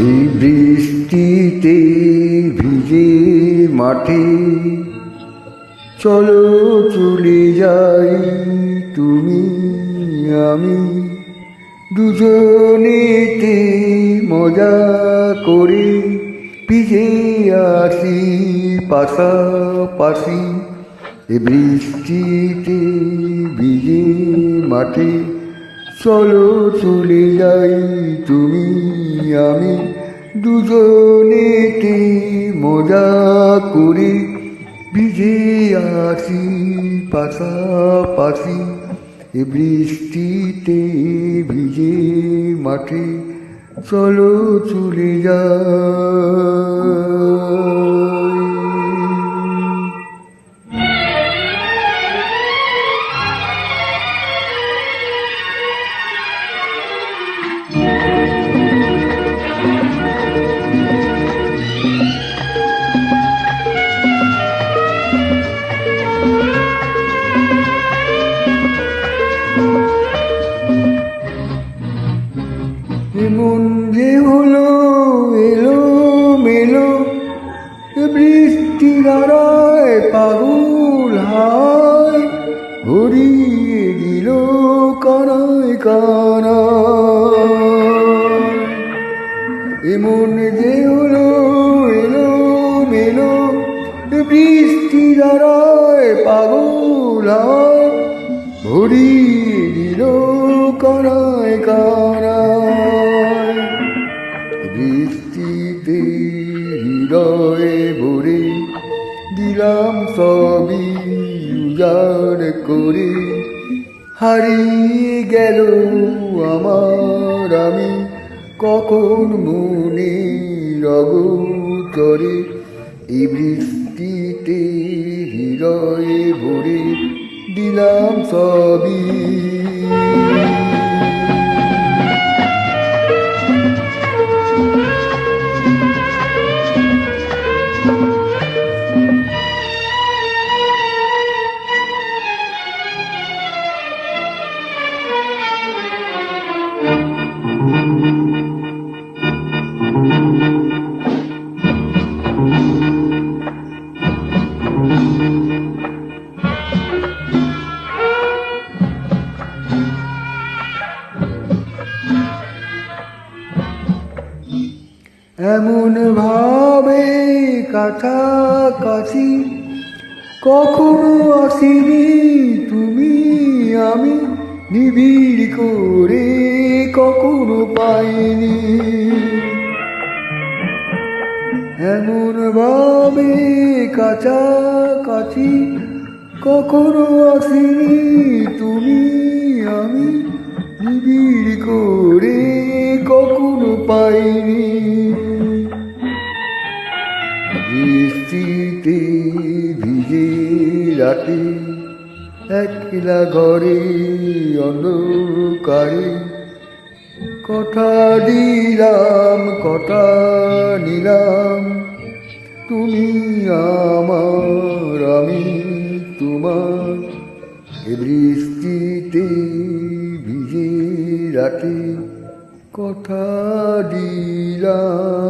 এই বৃষ্টিতে ভিজে মাঠে চলো চলে যাই তুমি, আমি দুজনেতে মজা করে পিছে আসি পাশাপাশি। বৃষ্টিতে ভিজে মাঠে চলো চলে যাই তুমি, আমি দুজনেতে মজা করে ভিজে আসি পাশাপাশি। এ বৃষ্টিতে ভিজে মাঠে চলো চলে যাই। এমন যে হলো এলো মেলো বৃষ্টি দাঁড়ায় পাগল হায়, ভরিয়ে দিল কানায় কানায়। এমন যে হলো এলো মেলো বৃষ্টি দাঁড়ায় পাগল হায়, ভরিয়ে দিল কানায় কানায়। দিলাম সবই উজাড় করে। হারিয়ে গেল আমার আমি, কখন মনে রগতরে এই বৃষ্টিতে হৃদয়ে ভরে দিলাম সবই। এমন ভাবে কাছাকাছি কখনো আসিনি তুমি আমি, নিবিড় করে কখনো পাইনি। এমন ভাবে কাছাকাছি কখনো আসিনি তুমি আমি, নিবিড় করে কখনো পাইনি। বৃষ্টিতে ভিজে রাতে, একলা ঘরে অন্ধকারে। কথা দিলাম কথা নিলাম, তুমি আমার, আমি তোমার। বৃষ্টিতে ভিজে রাতে কথা দিলাম।